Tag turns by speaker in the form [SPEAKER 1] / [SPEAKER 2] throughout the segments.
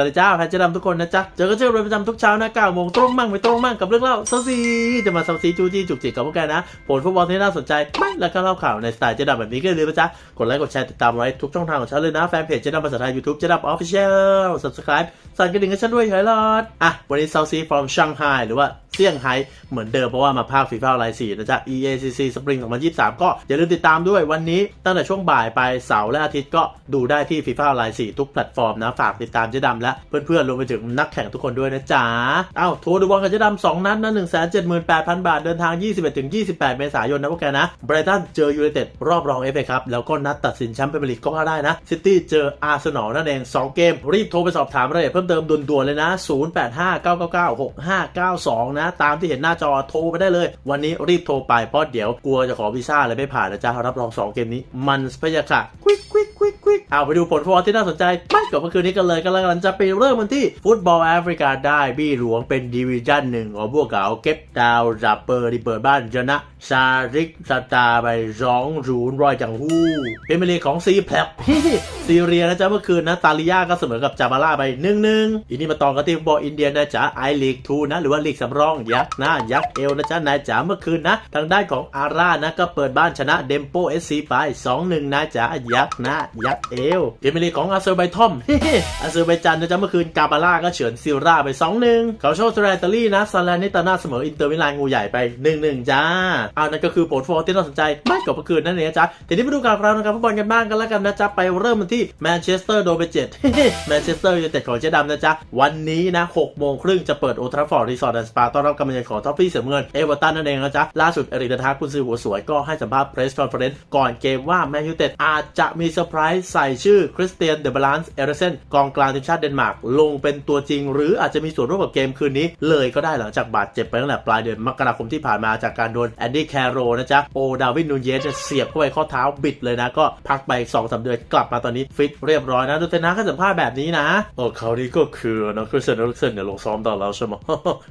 [SPEAKER 1] วัสดีจ้าแพนเจดำทุกคนนะจ๊ะ เจอกันเช่นเดิมประจำทุกเช้านะ9โมงตรงมั่งไม่ตรงมั่งกับเรื่องเล่าเซาซีจะมาเซาซีจูจี้จุกจิกกับพวกแกนะ ผลฟุตบอลที่น่าสนใจไม่แล้วก็เล่าข่าวในสไตล์เจดำแบบนี้ก็เลยนะจ๊ะ กดไลค์กดแชร์ติดตามไว้ทุกช่องทางของฉันเลยนะ แฟนเพจเจดำภาษาไทยยูทูบเจดำออฟฟิเชียลซับสไครป์สั่นกระดิ่งให้ฉันด้วยเฮ้ยลอดอะวันนี้เซาซี from Shanghai หรือว่า ซี่ยงไฮ้เหมือนเดิมเพราะว่ามาภาคฟีฟ่าไลน์สี่นะจ๊ะ EACC Spring 2023 ก็อย่าลืมติดตามด้วยวันนี้ตั้งแต่ช่วงบ่ายไปเสาร์และอาทิตย์ก็ดูได้ที่ฟีฟ่าไลน์สี่ทุกแพลตฟอร์มนะ ฝากติดตามเจ๊ดำและเพื่อนๆรวมไปถึงนักแข่งทุกคนด้วยนะจ๊ะเอ้าโทรดูบอลกับเจ๊ดำสองนัดนะ178,000บาทเดินทาง 21-28 เมษายนนะพวกแกนะไบรตันเจอยูไนเต็ดรอบรองเอฟเอครับแล้วก็นัดตัดสินแชมป์เปี้ยนลีกก็ว่าได้นะซิตี้เจออาร์เซนอลนั่นเองสองเกมรีบโทรไปสอบถามรายละเอียดเพิ่มเติมด่วนๆเลยนะ 0859996592 นะตามที่เห็นหน้าจอโทรไปได้เลย วันนี้รีบโทรไปเพราะเดี๋ยวกลัวจะขอวีซ่าอะไรไม่ผ่านนะจ๊ะรับรอง2เกมนี้มันพะยะค่ะควิกควิกควิกควิกเอาไปดูผลฟุตบอลที่น่าสนใจไม่กับเมื่อคืนนี้กันเลยกันแล้วกันจะไปเริ่มกันที่ฟุตบอลแอฟริกาได้บี้หลวงเป็นดิวิชั่นหนึ่งของพวกเขาเก็บดาวจับเปอร์ที่เปิดบ้านชนะ ซาริกสตาร์ไปสองศูนย์รอยจังหู้เป็นเมลีของซีแพลบซีเรียนะจ๊ะเมื่อคืนนะตาลิยาก็เสมอกับจาบาร่าไปหนึ่งหนึ่งอีนี่มาต่อกันที่ฟุตบอลอินเดียนะจ๊ะไอลีกทูนะหรือว่าลีกสำรองยักษ์หน้ายักษ์เอวนะจ๊ะนายจ๋าเมื่อคืนนะ ทางด้านของอาร่านะก็เปิดบ้านชนะเดมโปเอสซีไป2-1นะจ๊ะยักษ์หน้ายักษ์เอวเกมเมลีของอาเซอร์ไบทอมอาเซอร์ไบจันนะจ๊ะเมื่อคืนกาบาร่าก็เฉือนซิลราไป2-1เขาโชว์สแตรตาลีนะซาลานิตาน่าเสมออินเตอร์มิลานงูใหญ่ไป1-1จ้าอ่านั่นก็คือผลฟุตบอลที่น่าสนใจม่กับเมื่อคืนนั่นเองนะจ๊ะทีนี้มาดูการเรานะครับฟุตบอลกันบ้างกันแล้วกันนะจ๊ะไปเริ่มกันที่แมนเชสเตอร์โดนไป7แมนเชสเตอร์ยูไนเต็ดของเจ๊ดำนะจ๊ะวันนี้นะ6โมงครึ่งจะเปิดโอทราฟอร์ดรีสอร์ทแอนด์สปาต้อนรับกำลังใจของท็อฟฟี่เสือเงินเอเวอร์ตันนั่นเองนะจ๊ะล่าสุดเอริกเดนทาร์กุนซือหัวสวยก็ให้สัมภาษณ์เพรสคอนเฟอเรนซ์ก่อนเกมว่าแมนยูไนเต็ดอาจจะมีเซอร์ไพรส์ใส่ชื่อคริสเตียนเดอะบาลานซ์เอเรเซนกองกลางทีมชาติเดนมาร์กลงเป็นตัวจริง หรืออาจจะมีส่วนร่วมกับเกมคืนนี้ เลยก็ได้หลังจากบาดเจ็บไปตั้งแต่ปลายเดือนมกราคมที่ผ่านมาจากการโดนแอนดีแคโรนะจ๊ะโอดาวินนูเยสจะเสียบเข้าไปข้อเท้าบิดเลยนะ ก็พักไป2อสเดือนกลับมาตอนนี้ฟิตเรียบร้อยนะดูเทนนะก็สัมภาษณ์แบบนี้นะโอ้คราวนี้ก็คือนะคริสเตียนเอริกเซนเนี่ยลงซ้อมตอนแล้วใช่ไหม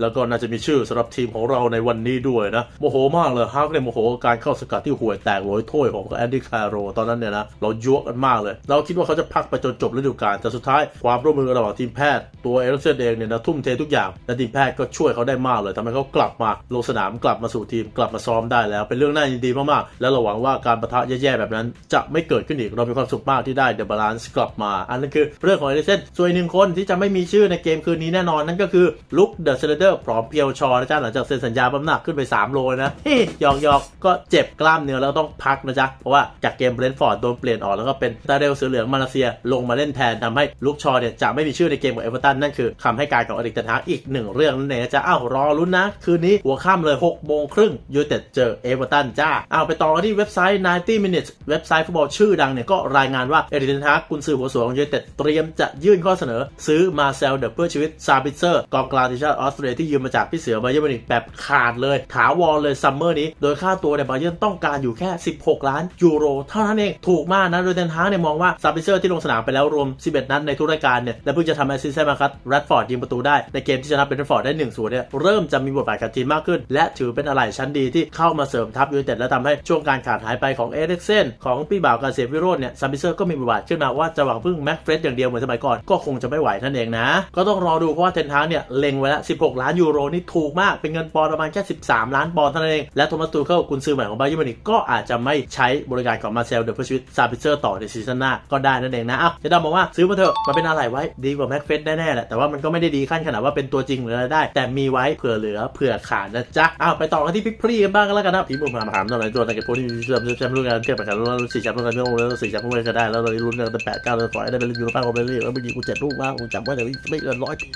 [SPEAKER 1] แล้วก็น่าจะมีชื่อสำหรับทีมของเราในวันนี้ด้วยนะโมโหมากเลยฮักเนี่ยโมโหการเข้าสกัดที่ห่วยแตกโวยถ้วยของแอนดี้แคโรตอนนั้นเนี่ยนะเรายั่วกันมากเลย เราคิดว่าเขาจะพักไปจนจบฤดูกาลแต่สุดท้ายความร่วมมือระหว่างทีมแพทย์ตัวเอริกเซนเองเนี่ยนะทุ่มเททุกอย่างและทีมแพทย์ก็ช่วยเขาได้มากเลยทำให้เขากลับมาลงสนามกลับมาสู่ทีมกลับมาซ้อมได้แล้วเป็นเรื่องน่ายินดีมากๆ และเราหวังว่าการประทะแย่ๆแบบนั้น จะไม่เกิดขึ้นอีกเรามีความสุขมากที่ได้เดอะบาลานซ์กลับมา อันนั้นคือเรื่องของเอริกเซนส่วนอีกหนึ่งคนที่จะไม่มีชื่อในเกมคืนนี้แน่นอนนั่นก็คือลุคเดอะเซเลเดอร์พร้อมเพียวชอนะจ๊ะหลังจากเซ็นสัญญาบำหนักขึ้นไป 3 โลนะฮ้ยหยอกหยอกก็เจ็บกล้ามเนื้อแล้วต้องพักนะจ๊ะเพราะว่าจากเกมเบรนท์ฟอร์ดโดนเปลี่ยนออกแล้วก็เป็นตาเดลเสือเหลืองมาเลเซีย ลงมาเล่นแทนทำให้ลุคชอเนี่ยจะไม่มีชื่อในเกมของเอเวอร์ตันนั่นคือคำให้การของอดิกเตนฮากอีกหนึ่งเรื่องนั่นเองนะจ๊ะอ้าวรอลุ้นนะ คืนนี้หัวค่ำเลย6โมงครึ่งยูเต็ดเจอเอเวอร์ตันจ้าเอาไปต่อกันที่เว็บไซต์ 90 minutes เว็บไซต์ฟุตบอลชื่อดังเนี่ยก็รายงานว่าเอริกเตนฮากกุนซือหัวสวยของยูไนเต็ดเตรียมจะยื่นข้อเสนอ ซื้อมาเซลเดอเพื่อชีวิตซาบิเซอร์กองกลางทีมชาติออสเตรเลียที่ยืมมาจากพี่เสือบาเยอร์มินิกแบบขาดเลยถาวรเลยซัมเมอร์นี้ โดยค่าตัวเนี่ยบาเยอร์ต้องการอยู่แค่ 16 ล้านยูโร เท่านั้นเองถูกมากนะโดยเดนฮากเนี่ยมองว่าซาบิเซอร์ที่ลงสนามไปแล้วรวม 11 นัดในทุกรายการเนี่ยและเพิ่งจะทำแอสซิสต์ให้มาคัตแรดฟอร์ดยิงประตูได้ในเกมที่ชนะเบรนท์ฟอร์ดได้1นศูนย์เนี่ยเริ่มจะมีบทบาทกับทีมมากขึ้น และถือเป็นอะไรชั้นดีที่เข้ามาเสริมทัพยูไนเต็ดและทำให้ช่วงการขาดหายไปของเอริกเซนของพี่บ่าวกาเสียวิโรจน์เนี่ยซาบิเซอร์ก็มีบทบาทขึ้นมาว่าจะหวังพึ่งแม็กเฟรดอย่างเดียวเหมือนสมัยก่อนก็คงจะไม่ไหวนั่นเองนะ ก็ต้องรอดูเพราะว่าเทนฮากเนี่ยเล็งไว้แล้ว16 ล้านยูโรนี่ถูกมากเป็นเงินปอนด์ประมาณแค่ 13 ล้านปอนด์เท่านั้นเองและโทมัสตูเคิลกุนซือใหม่ของบาเยิร์นมิวนิกก็อาจจะไม่ใช้บริการของมาเซลเดอร์เพื่อชีวิตซาบิเซอร์ต่อในซีซั่นหน้าก็ได้นั่นเองนะอ้าวจะดำบอกว่าซื้อมาเถอะมาเป็นอะไรไว้ดีกว่าแม็กเฟสแน่ๆแหละแต่ว่ามันก็ไม่ได้ดีขั้นขนาดว่าเป็นตัวจริงหรืออะไรได้ แต่มีไว้เผื่อเหลือเผื่อขาดนะจ๊ะอ้าวไปต่อกันที่พิกพรีกันบ้างางกันแล้วกันนะพี่บุ๋มถามถามตอนไหนตัวแต่เก็บพวกที่เชื่อมแชมป์รุ่นกันเทียบกันแล้วสี่แชมป์รุ่นกันไม่รู้แล้วสี่แชมป์รุ่นกันจะได้แล้วตอนนี้ลุ้นกันเป็นแปดเก้าเลยฝ่ายได้เป็นยูโรป้าคอมเปรี่แล้วเมื่อกี้กูเจ็ดลูกมากกูจำว่าจะไม่เกินร้อยปี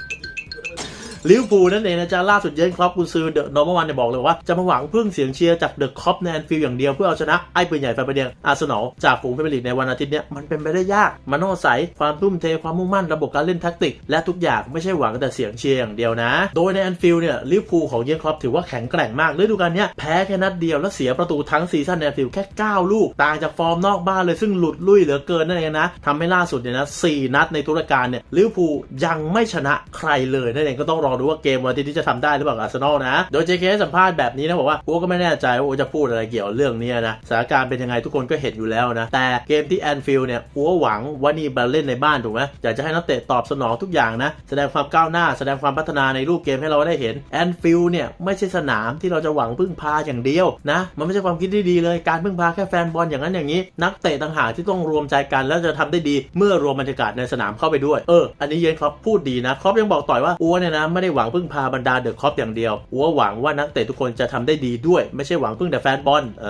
[SPEAKER 1] ลิเวอร์พูลนั่นเองนะจ๊ะล่าสุดเยนครอปกุนซือเดอะนอร์มวันเนี่ยบอกเลยว่าจะมาหวังพึ่งเสียงเชียร์จากเดอะคอปในแอนฟิลด์อย่างเดียวเพื่อเอาชนะไอ้ปืนใหญ่ไฟประเดียงอาร์เซนอลจากฝูงพรีเมียร์ลีกในวันอาทิตย์เนี้ยมันเป็นไปได้ยากมันต้องอาศัยความทุ่มเทความมุ่งมั่นระบบการเล่นแท็กติก และทุกอย่างไม่ใช่หวังแต่เสียงเชียร์อย่างเดียวนะ โดยในแอนฟิลด์เนี่ยลิเวอร์พูลของเยนครอปถือว่าแข็งแกร่งมากฤดูกาลเนี้ยแพ้แค่นัดเดียวแล้วเสียประตูทั้งซีซั่นในแอนฟิลด์แค่ 9 ลูก ต่างจากฟอร์มนอกบ้านเลยซึ่งหลุดลุ่ยเหลือเกินนั่นเองนะทำให้ล่าสุดเนี่ยนะ4นัดในทุรการเนี่ยลิเวอร์พูลยังไม่ชนะใครเลยนั่นเองก็ต้องรอดูว่าเกมวันทิตย์นี้จะทำได้หรือเปล่าอาร์เซนอลนะ โดย JK ให้สัมภาษณ์แบบนี้นะบอกว่ากูก็ไม่แน่ใจว่ากูจะพูดอะไรเกี่ยวกับเรื่องนี้นะสถานการณ์เป็นยังไงทุกคนก็เห็นอยู่แล้วนะ แต่เกมที่แอนฟิลด์เนี่ยกูก็หวังว่านี่มาเล่นในบ้านถูกไหมอยากจะให้นักเตะตอบสนองทุกอย่างนะ แสดงความก้าวหน้าแสดงความพัฒนาในรูปเกมให้เราได้เห็นแอนฟิลด์เนี่ยไม่ใช่สนามที่เราจะหวังพึ่งพาอย่างเดียวนะมันไม่ใช่ความคิดที่ดีเลยการพึ่งพาแค่แฟนบอลอย่างนั้นอย่างนี้ นักเตะต่างหากที่ต้องรวมใจกันแล้วจะทำได้ดี เมื่อรวมบรรยากาศในสนามเข้าไปด้วยเอออันนี้เยนครอปพูดดีนะครอปยังบอกต่อยว่าอัวเนี่ยนะไม่ได้หวังพึ่งพาบรรดาเดอะคอปอย่างเดียวอัวหวังว่านักเตะทุกคนจะทำได้ดีด้วย ไม่ใช่หวังพึ่งแต่แฟนบอลเอ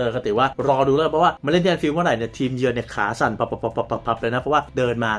[SPEAKER 1] อก็ถือว่ารอดูแล้วเพราะว่ามาเล่นที่แอนฟิลด์เมื่อไหร่เนี่ยทีมเยือนเนี่ยขาสั่นปับปับปับปับปับเลยนะเพราะว่าเดินมา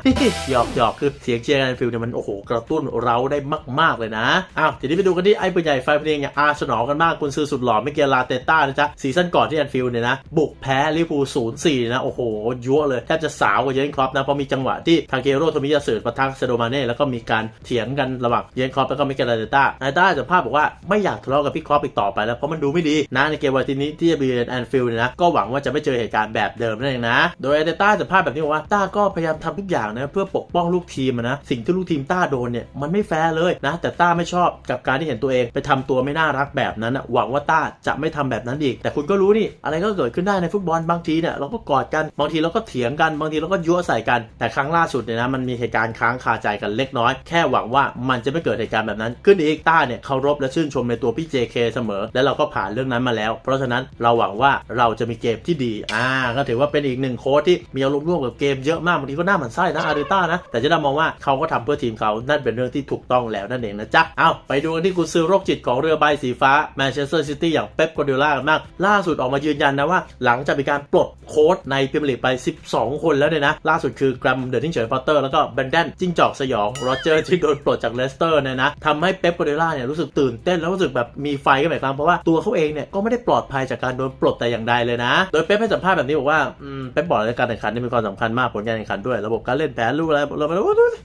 [SPEAKER 1] หยอกหยอกคือเสียงเชียร์แอนฟิลด์เนี่ยมันโอ้โหกระตุ้นเราได้มาก ๆเลยนะอ้าวทีนี้ไปดูกันที่ไอ้ปืนใหญ่ไฟเพลงอย่างอาร์เซนอลกันบ้างคุณซื้อสุดหล่อไม่เกียร์ลาเตต้านะจ๊ะซีซั่นก่อนที่แอนฟิลด์เนี่ยนะบุกแพ้ลิเวอร์พูลศูนย์สี่นะโอ้โหยั่วเลยแทบจะสาวกว่าเยนครอปนะเพราะมีจังหวะที่ทางเกโรโทมิยาสึปะทะเซโดมาเน่แล้วก็มีการเถียงกันระหว่างเยนครอปแล้วก็มิเกลลาเตต้าไอต้าจะภาพบอกว่าไม่อยากทะเลาะกับพี่ครอปอีกต่อไปแล้วเพราะมันดูไม่ดีนะในเกมวันที่นี้ที่จะมีแอนฟิลด์เนี่ยนะก็หวังว่าจะไม่เจอเหตุการณ์แบบเดิมนั่นเองนะ โดยไอเดต้าจะภาพแบบนี้บอกว่าต้าก็พยายามทำทุกอย่างนะเพื่อปกป้องลูกทีมนะสิ่งที่ลูกทีมต้าโดนเนี่ยมันไม่แฟร์เลยนะแต่ต้าไม่ชอบกับการที่เห็นตัวเองไปทำตัวไม่น่ารักแบบนั้นนะหวังว่าต้าจะไม่ทำแบบนั้นอีก แต่คุณก็รู้นี่อะไรก็เกิดขึ้นได้ในฟุตบอลบางทีเนี่ยเราก็กอดกันบางทีเราก็เถียงกันบางทีเราก็ยั่วใส่กัน แต่ครั้งล่าสุดเนี่ยนะมันมีเหตุการณ์ค้างคาใจกันเล็กน้อย แค่หวังว่ามันจะไม่เกิดเหตุการณ์แบบนั้นขึ้นอีกต้าเนี่ยเคารพและชื่นชมในตัวพี่ JK เสมอ และเราก็ผ่านเรื่องนั้นมาแล้ว เพราะฉะนั้นเราหวังว่าเราจะมีเกมที่ดีอ่าก็ถือว่าเป็นอีกหนึ่งโค้ชที่มีอารมณ์ร่วมกับเกมเยอะมากบางทีก็น่าหมันไส้นะอาร์เตต้านะแต่จะได้มองว่าเขาก็ทำเพื่อทีมเขานั่นเป็นเรื่องที่ถูกต้องแล้วนั่นเองนะจ๊ะเอาไปดูกันที่กุซือโรคจิตของเรือใบสีฟ้าแมนเชสเตอร์ซิตี้อย่างเป๊ปกัวเดล่ากันมากล่าสุดออกมายืนยันนะว่า หลังจากมีการปลดโค้ชในพรีเมียร์ลีกไป 12 คนแล้วเนี่ยนะล่าสุดคือกรัมเดอร์ทิงเฉยพอตเตอร์แล้วก็แบนเดนจิ้งจอกสยองโรเจอร์ที่โดนปลดจากเลสเตอร์เนี่ยนะทำให้เป๊ปกัวเดล่าเนี่ยรู้สึกตื่นเต้นแล้วรู้สึกแบบมีไฟกันแบบครั้งเพราะว่าตัวเขาเองเนี่ยก็ไม่ได้ปลอดภัยจากการโดนปลดแต่อย่างใดเลยนะ โดยเป๊ปให้สัมภาษณ์แบบนี้บอกว่าอืมเป๊ปบอกเลยการแข่งขันนี่มีความสำคัญมากผลการแข่งขันด้วยระบบการเล่นแผนรูปอะไรเราไป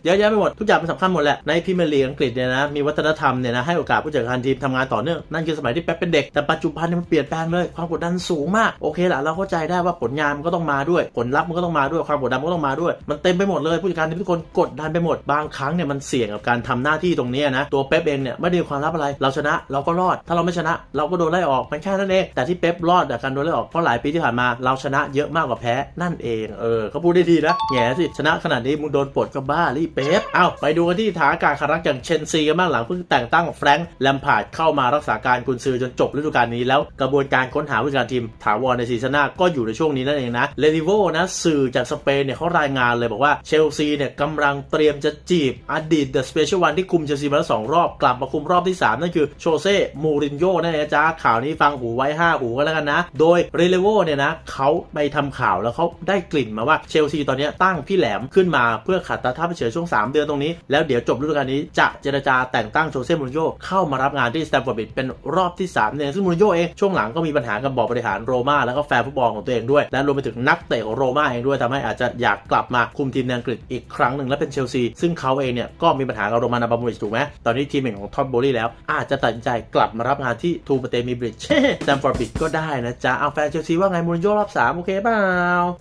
[SPEAKER 1] เยอะแยะไปหมดทุกอย่างมันสำคัญหมดแหละในพรีเมียร์ลีกอังกฤษเนี่ยนะมีวัฒนธรรมเนี่ยนะให้โอกาสผู้จัดการทีมทำงานต่อเนื่องนั่นคือสมัยที่เป๊ปเป็นเด็กแต่ปัจจุบันเนี่ยมันเปลี่ยนแปลงเลยความกดดันสูงมากโอเคแหละเราเข้าใจได้ว่าผลงานมันก็ต้องมาด้วย ผลลัพธ์มันก็ต้องมาด้วยความกดดันมันก็ต้องมาด้วย มันเต็มไปหมดเลยผู้จัดการทีมทุกคนกดดันไปหมดบางครั้งเนี่ยมันเสี่ยงกับการทำหน้าที่ตรงนี้นะตัวเป๊ปเองเนี่ยไม่ได้ความลับอะไร เราชนะเราก็รอด ถ้าเราไม่ชนะเราก็โดนไล่ออกมันแค่นั้นเอง แต่ที่เป๊ปรอดจากการโดนไล่ออกเพราะหลายปีที่ผ่านมาเราชนะเยอะมากกว่าแพ้นั่นเองเออเขาพูดได้ดีนะแง่สิชนะขนาดนี้มึงโดนปลดก็บ้ารีเป๊ปเอ้าไปดูกันที่ฐานอากาศคารักอย่างเชนซีกันบ้างหลังเพิ่งแต่งตั้งแฟรงค์แลมพาร์ดเข้ามารักษาการกุนซือจนจบฤดูกาลนี้แล้วกระบวนการค้นหาผู้จัดการทีมถาวรในซีซั่นหน้าก็อยู่ในช่วงนี้นั่นเองนะเลดิโวนะสื่อจากสเปนเนี่ยเขารายงานเลยบอกว่าเชลซีเนี่ยกำลังเตรียมจะจีบอดีตเดอะสเปเชียลวันที่คุมเชลซีมาแล้วสองรอบกลับมาคุมรอบที่ 3 นั่นคือโชเซ่มูรินโญ่นั่นเองจ้าข่าวนี้ฟังหูไว้ 5 หูกันแล้วกันนะ โดยเรเลโวเนี่ยนะเขาไปทำข่าวแล้วเขาได้กลิ่นมาว่าเชลซีตอนนี้ตั้งพี่แหลมขึ้นมาเพื่อขัดตาทัพเฉยช่วง 3 เดือนตรงนี้ แล้วเดี๋ยวจบฤดูกาลนี้จะเจรจาแต่งตั้งโชเซ่มูรินโญ่เข้ามารับงานที่สแตมฟอร์ดบิดเป็นรอบที่3เนี่ยซึ่งมูรินโญ่เองช่วงหลังก็มีปัญหากับบอร์ดบริหารโรม่าแล้วก็แฟนฟุตบอลของตัวเองด้วย และรวมไปถึงนักเตะของโรม่าเองด้วยทำให้อาจจะอยากกลับมาคุมทีมในอังกฤษอีกครั้งหนึ่งและเป็นเชลซีซึ่งเขาเองเนี่ยก็มีปัญหากับโรมานาบามูริชถูกไหมตอนนี้ทีมเองของท็อปโบลี่แล้ว อาจจะตัดใจกลับมารับงานที่ทูปเตมีบริดจ์แซมฟอร์บิดก็ได้นะจ๊ะเอาแฟนเชลซีว่าไงมูรินโญ่รอบ 3 โอเคเปล่า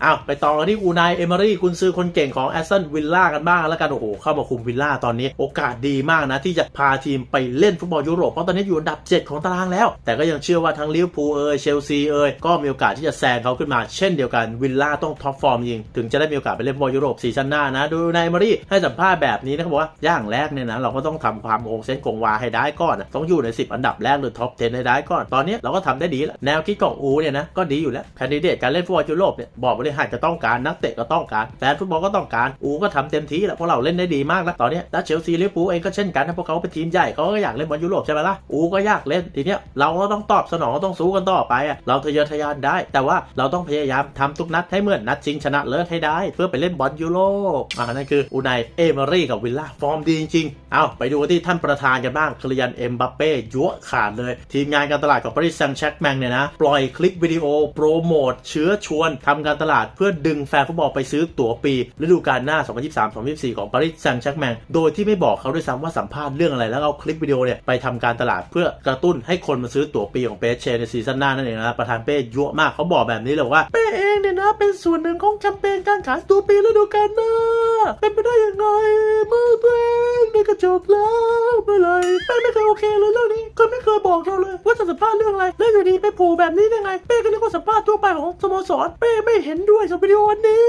[SPEAKER 1] เอาไปต่อกันที่อูนายเอเมอรี่คุณซื้อคนเก่งของแอสตันวิลล่ากันบ้างแล้วกันโอ้โหเข้ามาคุมวิลล่าตอนนี้โอกาสดีมากนะ ที่จะพาทีมไปเล่นฟุตบอลยุโรปเพราะตอนนี้อยู่อันดับ 7 ของตารางแล้ว แต่ก็ยังเชื่อว่าทั้งลิเวอร์พูลเอยเชลซีเอยก็มีโอกาสที่จะแซงเขาขึ้นมาเช่นเดียวกันวิลล่าต้องท็อปฟอร์มจริง ถึงจะได้มีโอกาสไปเล่นฟุตบอลยุโรปซีซั่นหน้านะ ดูนายเอเมอรี่ให้สัมภาษณ์แบบนี้นะบอกว่าอย่างแรกเนี่ยนะเราก็ต้องทำความองเซนกงวาให้ได้ก่อนต้องอยู่ใน 10 อันดับแรกหรือท็อป 10 ให้ได้ก่อน ตอนนี้เราก็ทำได้ดีแล้ว แนวคิดของอูเนี่ยนะก็ดีอยู่แล้วแคนดิเดตการเล่นฟุตบอลยุโรปเนี่ยบอกบริหารจะต้องการนักเตะก็ต้องการแฟนฟุตบอลก็ต้องการอูก็ทำเต็มที่แล้วเพราะเราเล่นได้ดีมากแล้วตอนนี้แล้วเชลซีลิเวอร์พูลเองก็เช่นกันนะพวกเขาเป็นทีมใหญ่เขาก็อยากเล่นบอลยุโรปใช่ไหมล่ะอูก็อยากเล่นทีเนี้ยเราก็ต้องตอบสนองก็ต้องสู้กันต่อไปอะเราทะเยอทะยานได้ แต่ว่าเราต้องพยายามทำทุกนัดให้เหมือนนัดชิงชนะเลิศให้ได้ เพื่อไปเล่นบอลยุโรปอ่านั่นคืออูนเอเมอรี่กับวิลล่าฟอร์มดีจริงๆเอาไปดูที่ท่านประธานกันบ้างคลิยันเอ็มบัปเป้ยั่วขาดเลย ทีมงานการตลาดของปารีสแซงต์แชร์กแมงเนี่ยนะ ปล่อยคลิปวิดีโอ โปรโมท เชื้อชวนทำการตลาดเพื่อดึงแฟนฟุตบอลไปซื้อตั๋วปี ฤดูกาลหน้า 2023-2024 ของปารีสแซงต์แชร์กแมงโดยที่ไม่บอกเขาด้วยซ้ำว่าสัมภาษณ์เรื่องอะไรแล้วเอาคลิปวิดีโอเนี่ยไปทำการตลาดเพื่อกระตุ้นให้คนมาซื้อตั๋วปีของเปเชในซีซั่นหน้านั่นเองนะประธานเป้ยั่วมากเขาบอกแบบนี้เลยว่าเป้เองเนี่ยนะเป็นส่วนหนึ่งของแคมเปญการขายตั๋วปีฤดูกาลหน้าเป็นไปได้ยังไงมือเองได้กระจบแล้วเมื่อไรเป้ไม่เคยโอเคเลยเรื่องนี้ก็ไม่เคยบอกเราเลย ว่าจะสัมภาษณ์เรื่องอะไร แล้วอยู่ดีไปโผล่แบบนี้ได้ไงเป้ก็นึกว่าสัมภาษณ์ทั่วไปของสโมสรเป้ไม่เห็นด้วยกับวิดีโอวันนี้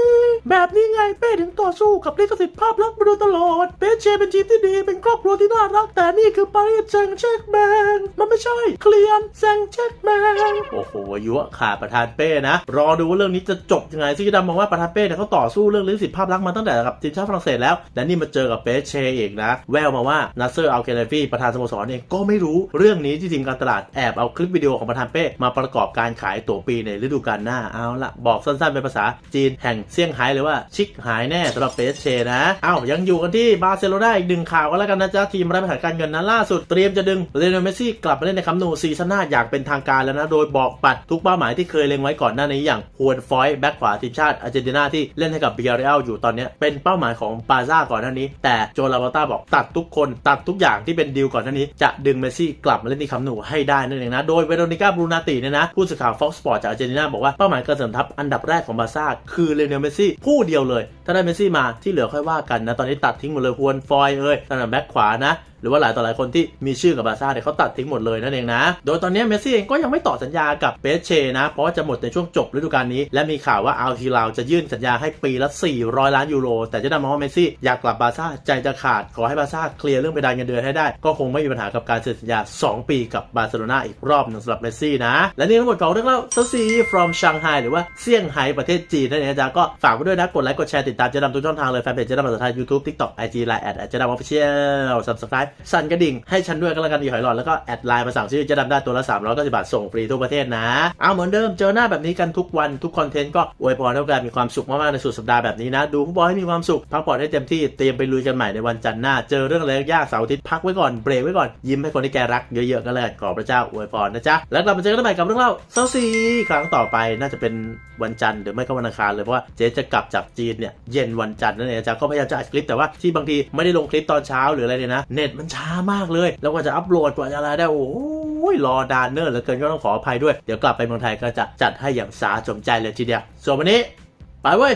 [SPEAKER 1] แบบนี้ไงเป้ถึงต่อสู้กับลิขสิทธิ์ภาพลักษณ์มาโดยตลอดเป้เชียร์เป็นทีมที่ดีเป็นครอบครัวที่น่ารักแต่นี่คือปารีสแซงต์แชร์กแมงมันไม่ใช่เคลียนแซงต์แชร์กแมงโอ้โหยั่วขาประธานเป้นะรอดูว่าเรื่องนี้จะจบยังไงซึ่งดำมองว่าประธานเป้เนี่ยเขาต่อสู้เรื่องลิขสิทธิ์ภาพลักษณ์มาตั้งแต่กับทีมชาติฝรั่งเศสแล้วและนี่มาเจอกับเปเชอีกนะ แววมาว่านัสเซอร์อัลเคเลฟีประธานสโมสรเองก็ไม่รู้เรื่องนี้ที่ทีมการตลาดแอบเอาคลิปวิดีโอของประธานเป้มาประกอบการขายตั๋วปีในฤดูกาลหน้าเอาละบอกสั้นๆเป็นภาษาจีนแห่งเซี่ยงไฮ้เลยว่าชิคหายแน่สำหรับเปเชนะเอ้ายังอยู่กันที่บาร์เซโลนาอีกหนึ่งข่าวก็แล้วกันนะจ๊ะทีมรับริหารการเงินนั้นล่าสุดเตรียมจะดึงเลโอเนเมซี่กลับมาเล่นในคัมนูซีซั่นหน้าอย่างเป็นทางการแล้วนะโดยบอกปัดทุกเป้าหมายที่เคยเล็งไว้ก่อนหน้านี้อย่างฮวนฟอยแบ็คขวาทีมชาติอาร์เจนตินาที่เล่นให้กับเบียร์เรอัลอยู่ตอนนี้เป็นเป้าหมายของปาซ่าก่อนหน้านี้ แต่โจลาบาต้าบอกตัดทุกคนตัดทุกอย่างที่เป็นดีลก่อนหน้านี้ จะดึงเมสซี่กลับมาเล่นที่คัมนูให้ได้นั่นเองนะ โดยเวโรนิก้าบรูนาติเนี่ยนะผู้สื่อข่าวฟ็อกซ์สปอร์ตจากอาร์เจนตินาบอกว่าเป้าหมายการเสริมทัพอันดับแรกของบาซ่าคือเลเนลเมสซี่ผู้เดียวเลย ถ้าได้เมสซี่มาที่เหลือค่อยว่ากันนะตอนนี้ตัดทิ้งหมดเลยฮวนฟอยเอ้ยตำแหน่งแบ็คขวานะ หรือว่าหลายต่อหลายคนที่มีชื่อกับบาร์ซ่าเนี่ยเขาตัดทิ้งหมดเลยนั่นเองนะ โดยตอนนี้เมสซี่เองก็ยังไม่ต่อสัญญากับเปเชนะเพราะว่าจะหมดในช่วงจบฤดูกาลนี้ และมีข่าวว่าอัลทีลาวจะยื่นสัญญาให้ปีละ 400 ล้านยูโร แต่เจะนำมาว่าเมสซี่อยากกลับบาร์ซ่าใจจะขาดขอให้บาร์ซ่าเคลียร์เรื่องไปดานเงินเดือนให้ได้ ก็คงไม่มีปัญหากับการเซ็นสัญญา 2 ปีกับบาร์เซโลนาอีกรอบหนึงสำหรับเมสซี่นะ และนี่ทั้งหมดของเรื่องเล่าเซาซี from Shanghai หรือว่าเซี่ยงไฮ้ประเทศจีนนั่นเองจ๊ะก็ฝากไว้ด้วยนะกดไลค์กดแชร์ติดตามเจะนำทุกช่องทางเลยแฟนเพจเจะนำภาษาไทย YouTube TikTok IG Line แอดเจะนำออฟฟิเชียล subscribe สั่นกระดิ่งให้ฉันด้วยก็แล้วกันอีหอยหลอดแล้วก็แอดไลน์มาสั่งชื่อจะนำได้ตัวละ300บาทส่งฟรีทั่วประเทศนะ เอาเหมือนเดิมเจอหน้าแบบนี้กันทุกวันทุกคอนเทนต์ก็อวยพรให้การมีความสุขมากๆในสุดสัปดาห์แบบนี้นะ ดูฟุตบอลให้มีความสุขพักผ่อนให้เต็มที่เตรียมไปลุยกันใหม่ในวันจันทร์หน้า เจอเรื่องอะไรยากเสาร์อาทิตย์พักไว้ก่อนเบรกไว้ก่อนยิ้มให้คนที่แกรักเยอะๆก็แล้วกันขอพระเจ้าอวยพรนะจ๊ะแล้วกลับมาเจอกันใหม่กับเรื่องเล่าเซาซีครั้งต่อไปน่าจะเป็นวันจันทร์หรือไม่ก็วันอังคารเลยเพราะว่าเจ๊จะกลับจากจีนเนี่ยเย็นวันจันทร์นั่นเองจ๊ะก็พยายามจะอัดคลิปแต่ว่าที่บางทีไม่ได้ลงคลิปตอนเช้าหรืออะไรเนี่ยนะเน็ตมมันช้ามากเลย แล้วกว่าจะอัปโหลดกว่าจะอะไรได้โอ้ยรอนานเนิ่นเหลือเกินก็ต้องขออภัยด้วย เดี๋ยวกลับไปเมืองไทยก็จะจัดให้อย่างสาสมใจเลยทีเดียว ส่วนวันนี้ ไปเว้ย